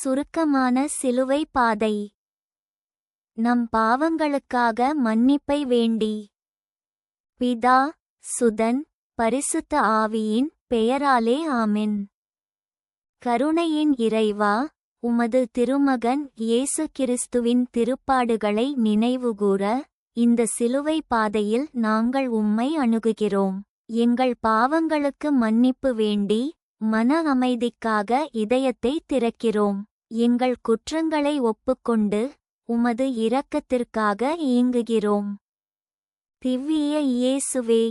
சுருக்கமான சிலுவை பாதை. நம் பாவங்களுக்காக மன்னிப்பை வேண்டி. பிதா சுதன் பரிசுத்த ஆவியின் பெயராலே ஆமென். கருணையின் இறைவா உமது திருமகன் இயேசு கிறிஸ்துவின் திருப்பாடுகளை நினைவுகூர இந்த சிலுவை பாதையில் நாங்கள் உம்மை அணுகுகிறோம். எங்கள் பாவங்களுக்கு மன்னிப்பு வேண்டி மன அமைதிக்காக இதயத்தை திறக்கிறோம். எங்கள் குற்றங்களை ஒப்புக்கொண்டு உமது இரக்கத்திற்காக இயங்குகிறோம். திவ்விய இயேசுவே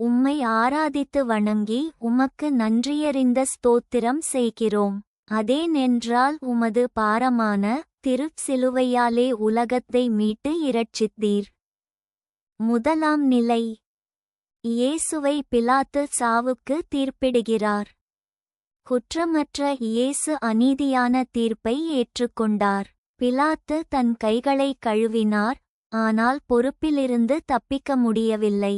உம்மை ஆராதித்து வணங்கி உமக்கு நன்றியறிந்த ஸ்தோத்திரம் செய்கிறோம். அதேனென்றால் உமது பாரமான திருச்சிலுவையாலே உலகத்தை மீட்டு இரட்சித்தீர். முதலாம் நிலை இயேசுவை பிலாத்து சாவுக்கு தீர்ப்பிடுகிறார். குற்றமற்ற இயேசு அநீதியான தீர்ப்பை ஏற்றுக்கொண்டார். பிலாத்து தன் கைகளை கழுவினார் ஆனால் பொறுப்பிலிருந்து தப்பிக்க முடியவில்லை.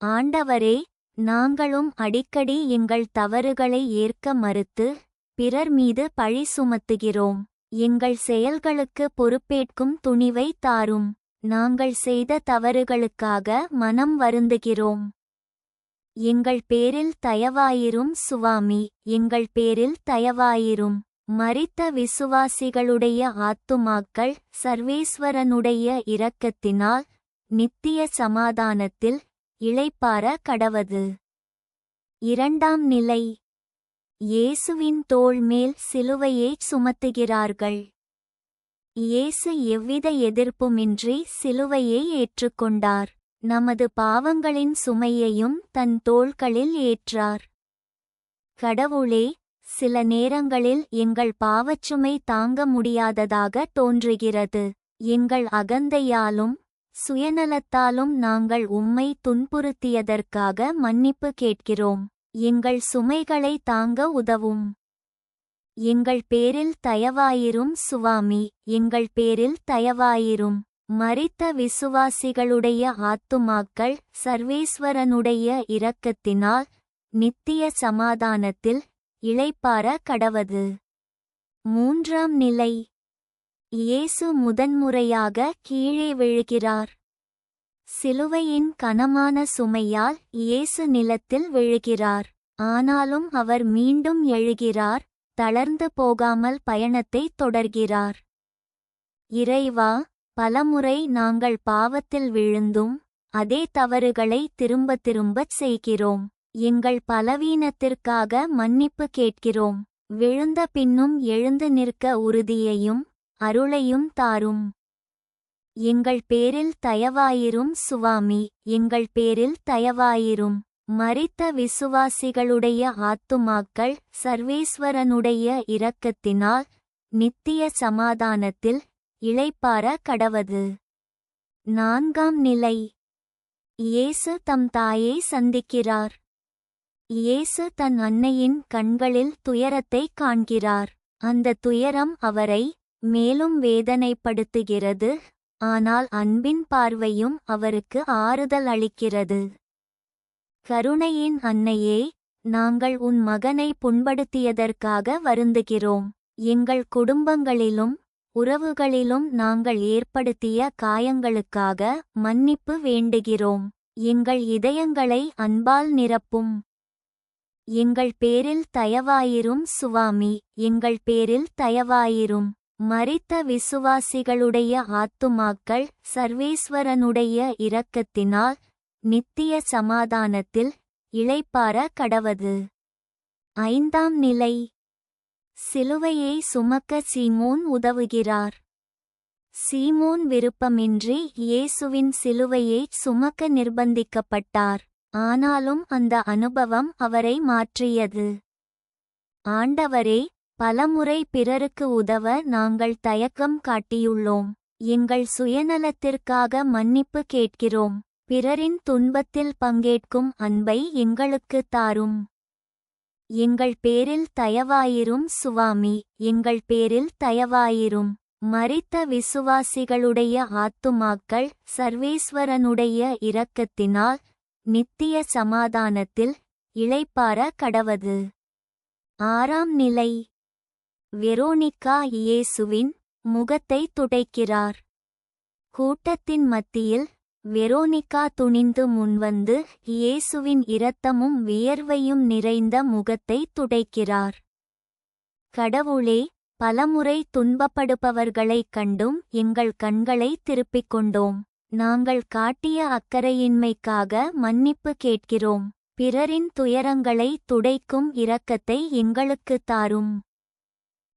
ஆண்டவரே நாங்களும் அடிக்கடி எங்கள் தவறுகளை ஏற்க மறுத்து பிறர் மீது பழி சுமத்துகிறோம். எங்கள் செயல்களுக்கு பொறுப்பேற்கும் துணிவை தாரும். நாங்கள் செய்த தவறுகளுக்காக மனம் வருந்துகிறோம். எங்கள் பேரில் தயவாயிரும் சுவாமி எங்கள் பேரில் தயவாயிரும். மரித்த விசுவாசிகளுடைய ஆத்துமாக்கள் சர்வேஸ்வரனுடைய இரக்கத்தினால் நித்திய சமாதானத்தில் இளைப்பார கடவது. இரண்டாம் நிலை. இயேசுவின் தோள் மேல் சிலுவையைச் சுமத்துகிறார்கள். இயேசு எவ்வித எதிர்ப்புமின்றி சிலுவையை ஏற்றுக்கொண்டார். நமது பாவங்களின் சுமையையும் தன் தோள்களில் ஏற்றார். கடவுளே சில நேரங்களில் எங்கள் பாவச்சுமை தாங்க முடியாததாக தோன்றுகிறது. எங்கள் அகந்தையாலும் சுயநலத்தாலும் நாங்கள் உம்மை துன்புறுத்தியதற்காக மன்னிப்பு கேட்கிறோம். எங்கள் சுமைகளை தாங்க உதவும். எங்கள் பேரில் தயவாயிரும் சுவாமி எங்கள் பேரில் தயவாயிரும். மரித்த விசுவாசிகளுடைய ஆத்துமாக்கள் சர்வேஸ்வரனுடைய இரக்கத்தினால் நித்திய சமாதானத்தில் இளைப்பார கடவது. மூன்றாம் நிலை. இயேசு முதன்முறையாக கீழே விழுகிறார். சிலுவையின் கனமான சுமையால் இயேசு நிலத்தில் விழுகிறார். ஆனாலும் அவர் மீண்டும் எழுகிறார் தளர்ந்து போகாமல் பயணத்தை தொடர்கிறார். இறைவா பலமுறை நாங்கள் பாவத்தில் விழுந்தும் அதே தவறுகளை திரும்ப திரும்பச் செய்கிறோம். எங்கள் பலவீனத்திற்காக மன்னிப்பு கேட்கிறோம். விழுந்த பின்னும் எழுந்து நிற்க உறுதியையும் அருளையும் தாரும். எங்கள் பேரில் தயவாயிரும் சுவாமி எங்கள் பேரில் தயவாயிரும். மரித்த விசுவாசிகளுடைய ஆத்துமாக்கள் சர்வேஸ்வரனுடைய இரக்கத்தினால் நித்திய சமாதானத்தில் இளைப்பார கடவது. நான்காம் நிலை. இயேசு தம் தாயை சந்திக்கிறார். இயேசு தன் அன்னையின் கண்களில் துயரத்தை காண்கிறார். அந்த துயரம் அவரை மேலும் வேதனைப்படுத்துகிறது. ஆனால் அன்பின் பார்வையும் அவருக்கு ஆறுதல் அளிக்கிறது. கருணையின் அன்னையே நாங்கள் உன் மகனை புண்படுத்தியதற்காக வருந்துகிறோம். எங்கள் குடும்பங்களிலும் உறவுகளிலும் நாங்கள் ஏற்படுத்திய காயங்களுக்காக மன்னிப்பு வேண்டுகிறோம். எங்கள் இதயங்களை அன்பால் நிரப்பும். எங்கள் பேரில் தயவாயிரும் சுவாமி. எங்கள் பேரில் தயவாயிரும். மறித்த விசுவாசிகளுடைய ஆத்துமாக்கள் சர்வேஸ்வரனுடைய இரக்கத்தினால் நித்திய சமாதானத்தில் இளைப்பார கடவது. ஐந்தாம் நிலை. சிலுவையை சுமக்க சீமோன் உதவுகிறார். சீமோன் விருப்பமின்றி இயேசுவின் சிலுவையை சுமக்க நிர்பந்திக்கப்பட்டார். ஆனாலும் அந்த அனுபவம் அவரை மாற்றியது. ஆண்டவரே பலமுறை பிறருக்கு உதவ நாங்கள் தயக்கம் காட்டியுள்ளோம். எங்கள் சுயநலத்திற்காக மன்னிப்பு கேட்கிறோம். பிறரின் துன்பத்தில் பங்கேற்கும் அன்பை எங்களுக்கு தாரும். எங்கள் பேரில் தயவாயிரும் சுவாமி எங்கள் பேரில் தயவாயிரும். மறித்த விசுவாசிகளுடைய ஆத்துமாக்கள் சர்வேஸ்வரனுடைய இரக்கத்தினால் நித்திய சமாதானத்தில் இளைப்பார கடவது. ஆறாம் நிலை. வெரோனிகா இயேசுவின் முகத்தை துடைக்கிறார். கூட்டத்தின் மத்தியில் வெரோனிகா துணிந்து முன்வந்து இயேசுவின் இரத்தமும் வியர்வையும் நிறைந்த முகத்தை துடைக்கிறார். கடவுளே பலமுறை துன்பப்படுபவர்களைக் கண்டும் எங்கள் கண்களை திருப்பிக் கொண்டோம். நாங்கள் காட்டிய அக்கறையின்மைக்காக மன்னிப்பு கேட்கிறோம். பிறரின் துயரங்களை துடைக்கும் இரக்கத்தை எங்களுக்குத் தாரும்.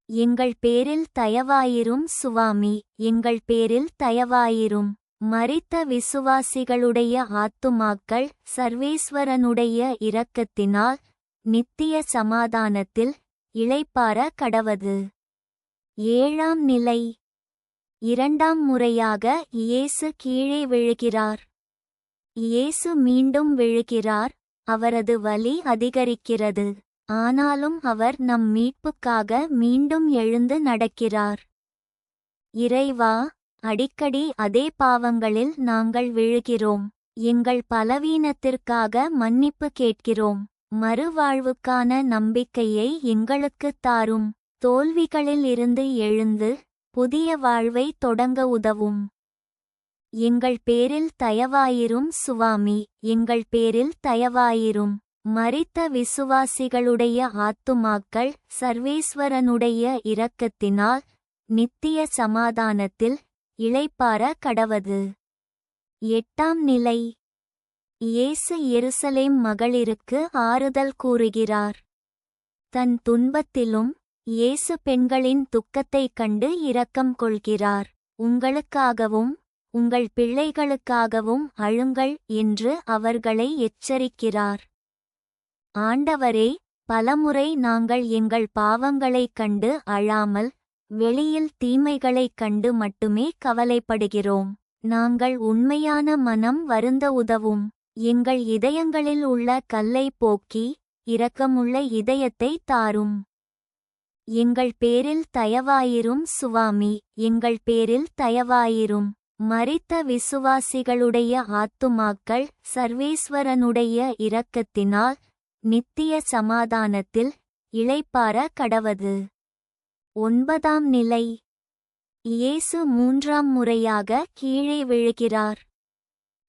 எங்கள் பேரில் தயவாயிரும் சுவாமி எங்கள் பேரில் தயவாயிரும். மரித்த விசுவாசிகளுடைய ஆத்துமாக்கள் சர்வேஸ்வரனுடைய இரக்கத்தினால் நித்திய சமாதானத்தில் இளைப்பார கடவது. ஏழாம் நிலை. இரண்டாம் முறையாக இயேசு கீழே விழுகிறார். இயேசு மீண்டும் விழுகிறார். அவரது வலி அதிகரிக்கிறது. ஆனாலும் அவர் நம் மீட்புக்காக மீண்டும் எழுந்து நடக்கிறார். இறைவா அடிக்கடி அதே பாவங்களில் நாங்கள் விழுகிறோம். எங்கள் பலவீனத்திற்காக மன்னிப்பு கேட்கிறோம். மறுவாழ்வுக்கான நம்பிக்கையை எங்களுக்குத் தாரும். தோல்விகளில் இருந்து எழுந்து புதிய வாழ்வை தொடங்க உதவும். எங்கள் பேரில் தயவாயிரும் சுவாமி. எங்கள் பேரில் தயவாயிரும். மறித்த விசுவாசிகளுடைய ஆத்துமாக்கள் சர்வேஸ்வரனுடைய இரக்கத்தினால் நித்திய சமாதானத்தில் இளைப்பார கடவது. எட்டாம் நிலை. இயேசு எருசலேம் மகளிருக்கு ஆறுதல் கூறுகிறார். தன் துன்பத்திலும் இயேசு பெண்களின் துக்கத்தைக் கண்டு இரக்கம் கொள்கிறார். உங்களுக்காகவும் உங்கள் பிள்ளைகளுக்காகவும் அழுங்கள் என்று அவர்களை எச்சரிக்கிறார். ஆண்டவரே பலமுறை நாங்கள் எங்கள் பாவங்களைக் கண்டு அழாமல் வெளியில் தீமைகளைக் கண்டு மட்டுமே கவலைப்படுகிறோம். நாங்கள் உண்மையான மனம் வருந்த உதவும். எங்கள் இதயங்களில் உள்ள கல்லை போக்கி இரக்கமுள்ள இதயத்தை தாரும். எங்கள் பேரில் தயவாயிரும் சுவாமி. எங்கள் பேரில் தயவாயிரும். மறித்த விசுவாசிகளுடைய ஆத்துமாக்கள் சர்வேஸ்வரனுடைய இரக்கத்தினால் நித்திய சமாதானத்தில் இளைப்பார கடவது. ஒன்பதாம் நிலை. இயேசு மூன்றாம் முறையாக கீழே விழுகிறார்.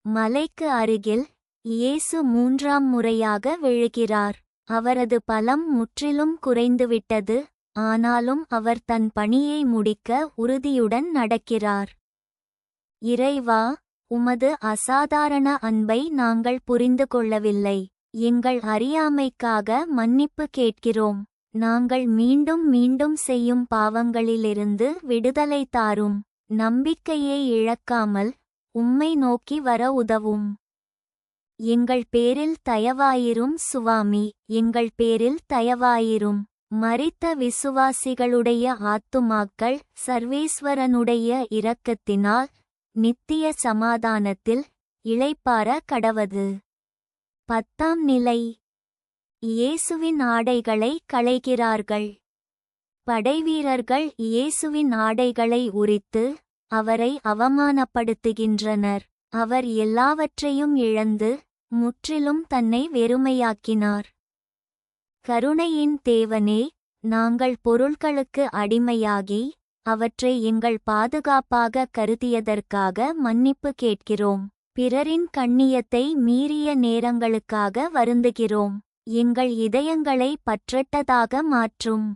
மலைக்கு அருகில் இயேசு மூன்றாம் முறையாக விழுகிறார். அவரது பலம் முற்றிலும் குறைந்துவிட்டது ஆனாலும் அவர் தன் பணியை முடிக்க உறுதியுடன் நடக்கிறார். இறைவா உமது அசாதாரண அன்பை நாங்கள் புரிந்து கொள்ளவில்லை. எங்கள் அறியாமைக்காக மன்னிப்பு கேட்கிறோம். நாங்கள் மீண்டும் மீண்டும் செய்யும் பாவங்களிலிருந்து விடுதலை தாரும். நம்பிக்கையை இழக்காமல் உம்மை நோக்கி வர உதவும். எங்கள் பேரில் தயவாயிரும் சுவாமி எங்கள் பேரில் தயவாயிரும். மறித்த விசுவாசிகளுடைய ஆத்துமாக்கள் சர்வேஸ்வரனுடைய இரக்கத்தினால் நித்திய சமாதானத்தில் இளைப்பார கடவது. பத்தாம் நிலை. இயேசுவின் ஆடைகளை களைகிறார்கள். படைவீரர்கள் இயேசுவின் ஆடைகளை உரித்து அவரை அவமானப்படுத்துகின்றனர். அவர் எல்லாவற்றையும் இழந்து முற்றிலும் தன்னை வெறுமையாக்கினார். கருணையின் தேவனே நாங்கள் பொருள்களுக்கு அடிமையாகி அவற்றை எங்கள் பாதுகாப்பாக கருதியதற்காக மன்னிப்பு கேட்கிறோம். பிறரின் கண்ணியத்தை மீறிய நேரங்களுக்காக வருந்துகிறோம். எங்கள் இதயங்களை பற்றட்டதாக மாற்றும்.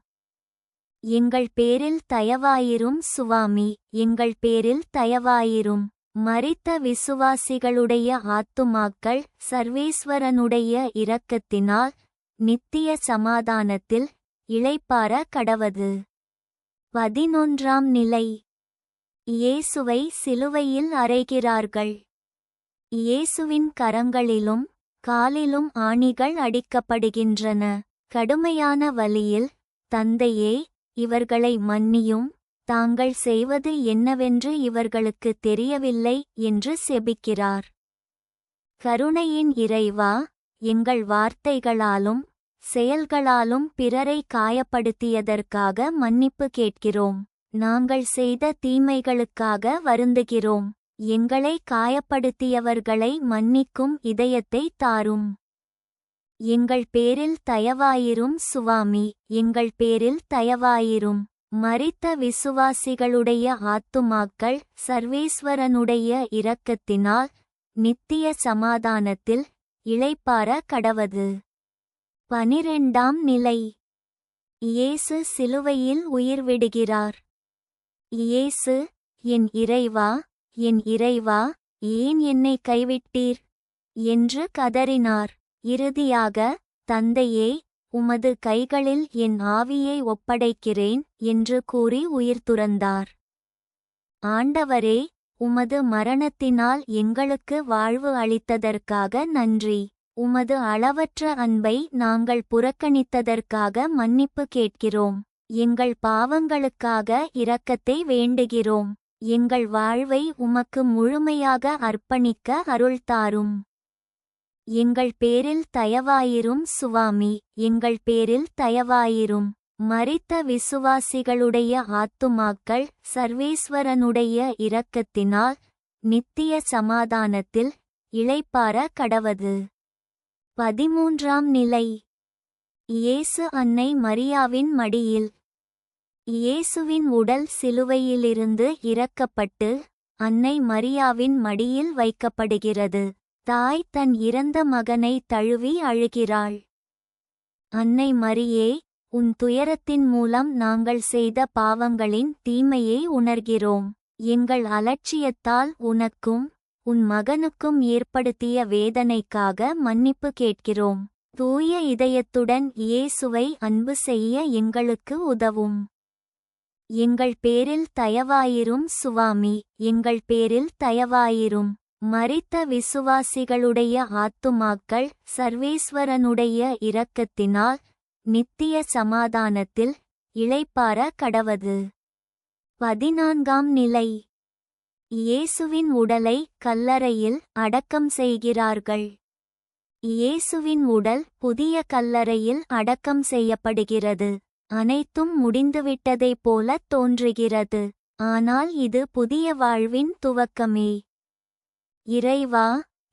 எங்கள் பேரில் தயவாயிரும் சுவாமி எங்கள் பேரில் தயவாயிரும். மறித்த விசுவாசிகளுடைய ஆத்துமாக்கள் சர்வேஸ்வரனுடைய இரக்கத்தினால் நித்திய சமாதானத்தில் இளைப்பார கடவது. பதினொன்றாம் நிலை. இயேசுவை சிலுவையில் அறைகிறார்கள். இயேசுவின் கரங்களிலும் காலிலும் ஆணிகள் அடிக்கப்படுகின்றன. கடுமையான வலியில் தந்தையே இவர்களை மன்னியும். தாங்கள் செய்வது என்னவென்று இவர்களுக்கு தெரியவில்லை என்று செபிக்கிறார். கருணையின் இறைவா எங்கள் வார்த்தைகளாலும் செயல்களாலும் பிறரை காயப்படுத்தியதற்காக மன்னிப்பு கேட்கிறோம். நாங்கள் செய்த தீமைகளுக்காக வருந்துகிறோம். எங்களை காயப்படுத்தியவர்களை மன்னிக்கும் இதயத்தை தாரும். எங்கள் பேரில் தயவாயிரும் சுவாமி எங்கள் பேரில் தயவாயிரும். மறித்த விசுவாசிகளுடைய ஆத்துமாக்கள் சர்வேஸ்வரனுடைய இரக்கத்தினால் நித்திய சமாதானத்தில் இளைப்பார கடவது. பனிரெண்டாம் நிலை. இயேசு சிலுவையில் உயிர் விடுகிறார் இயேசு என் இறைவா என் இறைவா ஏன் என்னை கைவிட்டீர்? என்று கதறினார். இறுதியாக தந்தையே உமது கைகளில் என் ஆவியை ஒப்படைக்கிறேன் என்று கூறி உயிர் துறந்தார். ஆண்டவரே உமது மரணத்தினால் எங்களுக்கு வாழ்வு அளித்ததற்காக நன்றி. உமது அளவற்ற அன்பை நாங்கள் புறக்கணித்ததற்காக மன்னிப்பு கேட்கிறோம். எங்கள் பாவங்களுக்காக இரக்கத்தை வேண்டுகிறோம். எங்கள் வாழ்வை உமக்கு முழுமையாக அர்ப்பணிக்க அருள்தாரும். எங்கள் பேரில் தயவாயிரும் சுவாமி எங்கள் பேரில் தயவாயிரும். மரித்த விசுவாசிகளுடைய ஆத்துமாக்கள் சர்வேஸ்வரனுடைய இரக்கத்தினால் நித்திய சமாதானத்தில் இளைப்பார கடவது. பதிமூன்றாம் நிலை. இயேசு அன்னை மரியாவின் மடியில் இயேசுவின் உடல் சிலுவையிலிருந்து இறக்கப்பட்டு அன்னை மரியாவின் மடியில் வைக்கப்படுகிறது. தாய் தன் இறந்த மகனை தழுவி அழுகிறாள். அன்னை மரியே உன் துயரத்தின் மூலம் நாங்கள் செய்த பாவங்களின் தீமையை உணர்கிறோம். எங்கள் அலட்சியத்தால் உனக்கும் உன் மகனுக்கும் ஏற்படுத்திய வேதனைக்காக மன்னிப்பு கேட்கிறோம். தூய இதயத்துடன் இயேசுவை அன்பு செய்ய எங்களுக்கு உதவும். எங்கள் பேரில் தயவாயிரும் சுவாமி எங்கள் பேரில் தயவாயிரும். மரித்த விசுவாசிகளுடைய ஆத்துமாக்கள் சர்வேஸ்வரனுடைய இரக்கத்தினால் நித்திய சமாதானத்தில் இளைப்பார கடவது. பதினான்காம் நிலை. இயேசுவின் உடலை கல்லறையில் அடக்கம் செய்கிறார்கள். இயேசுவின் உடல் புதிய கல்லறையில் அடக்கம் செய்யப்படுகிறது. அனைத்தும் முடிந்துவிட்டதைப் போல தோன்றுகிறது. ஆனால் இது புதிய வாழ்வின் துவக்கமே. இறைவா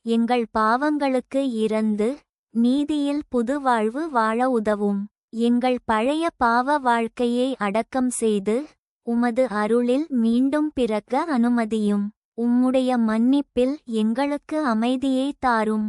எங்கள் பாவங்களுக்கு இறந்து நீதியில் புது வாழ்வு வாழ உதவும். எங்கள் பழைய பாவ வாழ்க்கையை அடக்கம் செய்து உமது அருளில் மீண்டும் பிறக்க அனுமதியும். உம்முடைய மன்னிப்பில் எங்களுக்கு அமைதியை தாரும்.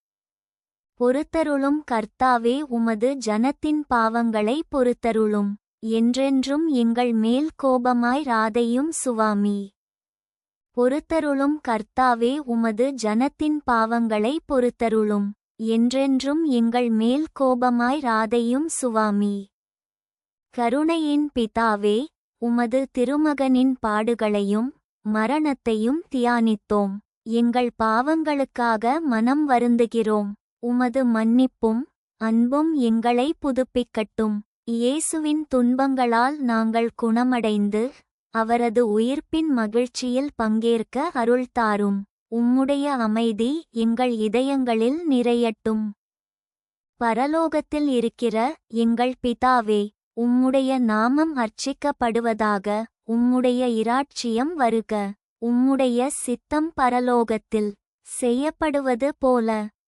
பொறுத்தருளும் கர்த்தாவே உமது ஜனத்தின் பாவங்களை பொறுத்தருளும். என்றென்றும் எங்கள் மேல் கோபமாய் ராதையும் சுவாமி. பொறுத்தருளும் கர்த்தாவே உமது ஜனத்தின் பாவங்களை பொறுத்தருளும். என்றென்றும் எங்கள் மேல் கோபமாய் ராதையும் சுவாமி. கருணையின் பிதாவே உமது திருமகனின் பாடுகளையும் மரணத்தையும் தியானித்தோம். எங்கள் பாவங்களுக்காக மனம் வருந்துகிறோம். உமது மன்னிப்பும் அன்பும் எங்களை புதுப்பிக்கட்டும். இயேசுவின் துன்பங்களால் நாங்கள் குணமடைந்து அவரது உயிர்ப்பின் மகிழ்ச்சியில் பங்கேற்க அருள்தாரும் உம்முடைய அமைதி எங்கள் இதயங்களில் நிறையட்டும். பரலோகத்தில் இருக்கிற எங்கள் பிதாவே உம்முடைய நாமம் அர்ச்சிக்கப்படுவதாக உம்முடைய இராட்சியம் வருக. உம்முடைய சித்தம் பரலோகத்தில் செய்யப்படுவது போல.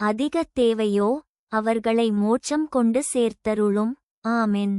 அதிக தேவையோ அவர்களை மோட்சம் கொண்டு சேர்த்தருளும். ஆமென்.